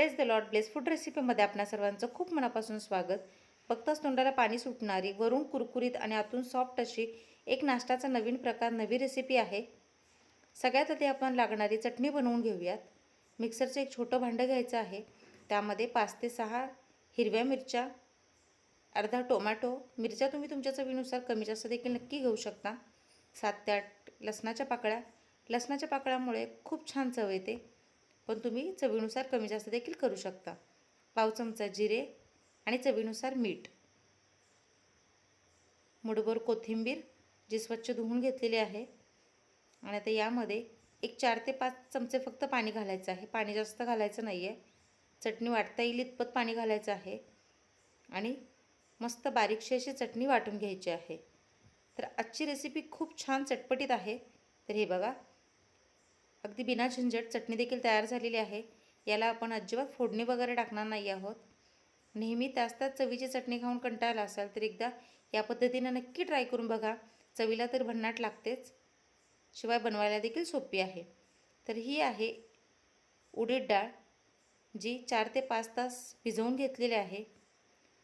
Praise the Lord bless food रेसिपीमध्ये आपणा सर्वांचं खूप मनापासून स्वागत. बघताच तोंडाला पाणी सुटणारी वरून कुरकुरीत आणि आतून सॉफ्ट अशी एक नाश्ताचा नवीन प्रकार नवी रेसिपी आहे. सगळ्यात आधी आपण लागणारी चटणी बनवून घेऊयात. मिक्सरचं एक छोटं भांडं घ्यायचं आहे. त्यामध्ये पाच ते सहा हिरव्या मिरच्या अर्धा टोमॅटो मिरच्या तुम्ही तुमच्या चवीनुसार कमी जास्त देखील नक्की घेऊ शकता. सात ते आठ लसणाच्या पाकळ्या. लसणाच्या पाकळ्यामुळे खूप छान चव येते. पण तुम्ही चवीनुसार कमी जास्त देखील करू शकता. पाव चमचा जिरे आणि चवीनुसार मीठ. मुठभर कोथिंबीर जी स्वच्छ धुवून घेतलेली आहे. आणि आता यामध्ये एक चार ते पाच चमचे फक्त पाणी घालायचं आहे. पाणी जास्त घालायचं नाही आहे चटणी वाटता येईल इतपत पाणी घालायचं आहे. आणि मस्त बारीकशी अशी चटणी वाटून घ्यायची आहे. तर आजची रेसिपी खूप छान चटपटीत आहे. तर हे बघा अगदी बिना झंझट चटणी देखील तयार झालेली आहे. याला आपण अजिबात फोडणी वगैरे टाकणार नाही आहोत. नेहमी त्याच त्याच चवीची चटणी खाऊन कंटाळला असाल तर एकदा या पद्धतीनं नक्की ट्राय करून बघा. चवीला तर भन्नाट लागतेच. शिवाय बनवायला देखील सोपी आहे. तर ही आहे उडीद डाळ जी चार ते पाच तास भिजवून घेतलेली आहे.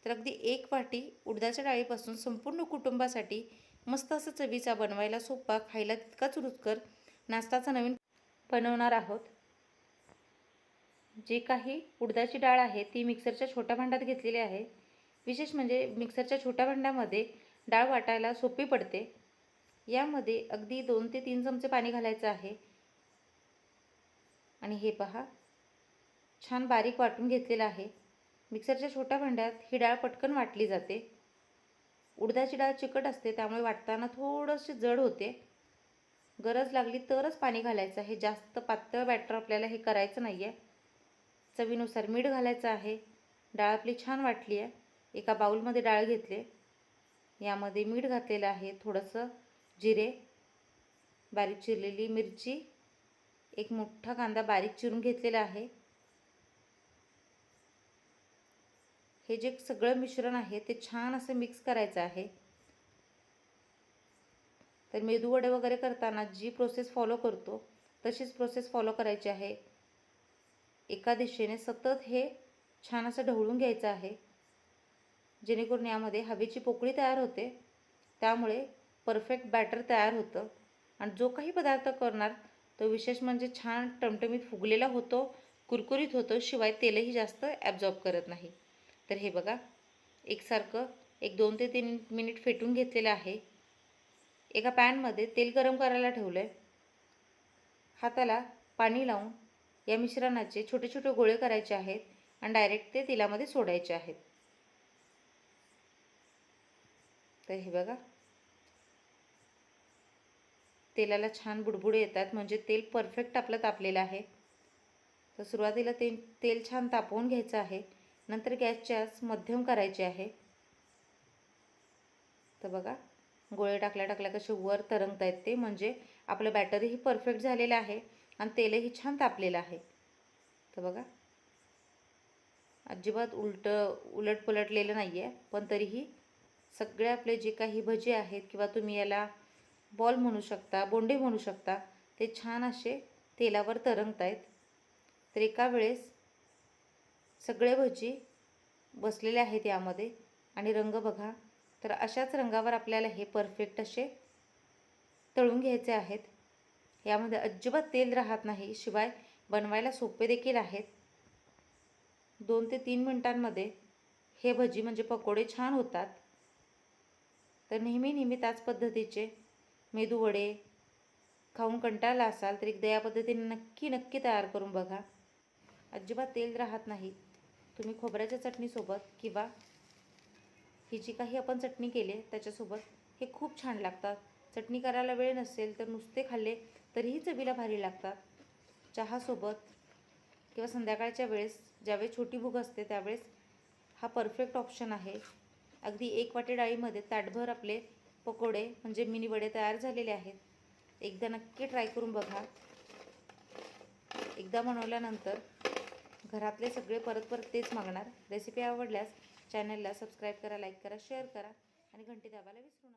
तर अगदी एक वाटी उडदाच्या डाळीपासून संपूर्ण कुटुंबासाठी मस्त असं चवीचा बनवायला सोपा खायला तितकाच रुचकर नाश्ताचा नवीन बनवणार आहोत. जी काही उडदाची डाळ आहे ती मिक्सरच्या छोट्या भांड्यात घेतलेली आहे. विशेष म्हणजे मिक्सरच्या छोट्या भांड्यामध्ये डाळ वाटायला सोपी पडते. यामध्ये अगदी दोन ते तीन चमचे पाणी घालायचं आहे. आणि हे पहा छान बारीक वाटून घेतलेलं आहे. मिक्सरच्या छोट्या भांड्यात ही डाळ पटकन वाटली जाते. उडदाची डाळ चिकट असते त्यामुळे वाटताना थोडंसे जड होते. गरज लागली तरच पाणी घालायचं आहे. जास्त पातळ बॅटर आपल्याला हे करायचं नाही आहे चवीनुसार मीठ घालायचं आहे. डाळ आपली छान वाटली आहे एका बाऊलमध्ये डाळ घेतले. यामध्ये मीठ घातलेलं आहे. थोडंसं जिरे बारीक चिरलेली मिरची एक मोठा कांदा बारीक चिरून घेतलेला आहे. हे जे सगळं मिश्रण आहे ते छान असं मिक्स करायचं आहे. तर मेदूवडे वगैरे करताना जी प्रोसेस फॉलो करतो तशीच प्रोसेस फॉलो करायची आहे. एका दिशेने सतत हे छान असं ढवळून घ्यायचं आहे. जेणेकरून यामध्ये हवेची पोकळी तयार होते. त्यामुळे परफेक्ट बॅटर तयार होतं. आणि जो काही पदार्थ करणार तो विशेष म्हणजे छान टमटमीत फुगलेला होतो कुरकुरीत होतो शिवाय तेलही जास्त ॲब्झॉर्ब करत नाही. तर हे बघा एकसारखं एक दोन ते तीन मिनिट फेटून घेतलेलं आहे. एका पॅनमध्ये तेल गरम करायला ठेवलं आहे हाताला पाणी लावून या मिश्रणाचे छोटे छोटे गोळे करायचे आहेत आणि डायरेक्ट ते तेलामध्ये सोडायचे आहेत. तर हे बघा. तेलाला छान बुडबुडे येतात म्हणजे तेल परफेक्ट आपलं तापलेलं आहे. तर सुरुवातीला ते तेल छान तापवून घ्यायचं आहे. नंतर गॅसची आच मध्यम करायची आहे. तर बघा. गोळे टाकल्या टाकल्या कसे वर तरंगत आहेत ते. म्हणजे आपलं बॅटरीही परफेक्ट झालेलं आहे आणि तेलही छान तापलेलं आहे. तर बघा. अजिबात उलट उलट पलटलेलं नाही आहे पण तरीही सगळे आपले जे काही भजे आहेत किंवा तुम्ही याला बॉल म्हणू शकता बोंडे म्हणू शकता ते छान असे तेलावर तरंगत आहेत तर एका वेळेस सगळे भजी बसलेले आहेत यामध्ये आणि रंग बघा. तर अशाच रंगावर आपल्याला हे परफेक्ट असे तळून घ्यायचे आहेत. यामध्ये अजिबात तेल राहत नाही शिवाय बनवायला सोपे देखील आहेत. दोन ते तीन मिनटांमध्ये हे भजी म्हणजे पकोडे छान होतात. तर नेहमी नेहमी त्याच पद्धतीचे मेदू वडे खाऊन कंटाळला असाल तर एकदा या पद्धतीने नक्की नक्की तयार करून बघा. अजिबात तेल राहत नाही. तुम्ही खोबऱ्याच्या चटणीसोबत किंवा ही जी काही आपण चटणी केली आहे त्याच्यासोबत हे खूप छान लागतात. चटणी करायला वेळ नसेल तर नुसते खाल्ले तरीही चवीला भारी लागतात. चहासोबत किंवा संध्याकाळच्या वेळेस ज्यावेळेस छोटी भूक असते त्यावेळेस हा परफेक्ट ऑप्शन आहे. अगदी एक वाटे डाळीमध्ये ताटभर आपले पकोडे म्हणजे मिनी वडे तयार झालेले आहेत. एकदा नक्की ट्राय करून बघा. एकदा बनवल्यानंतर घरातले सगळे परत परत तेच मागणार. रेसिपी आवडल्यास चॅनलला सबस्क्राईब करा लाईक करा शेअर करा आणि घंटी दाबायला विसरू नका.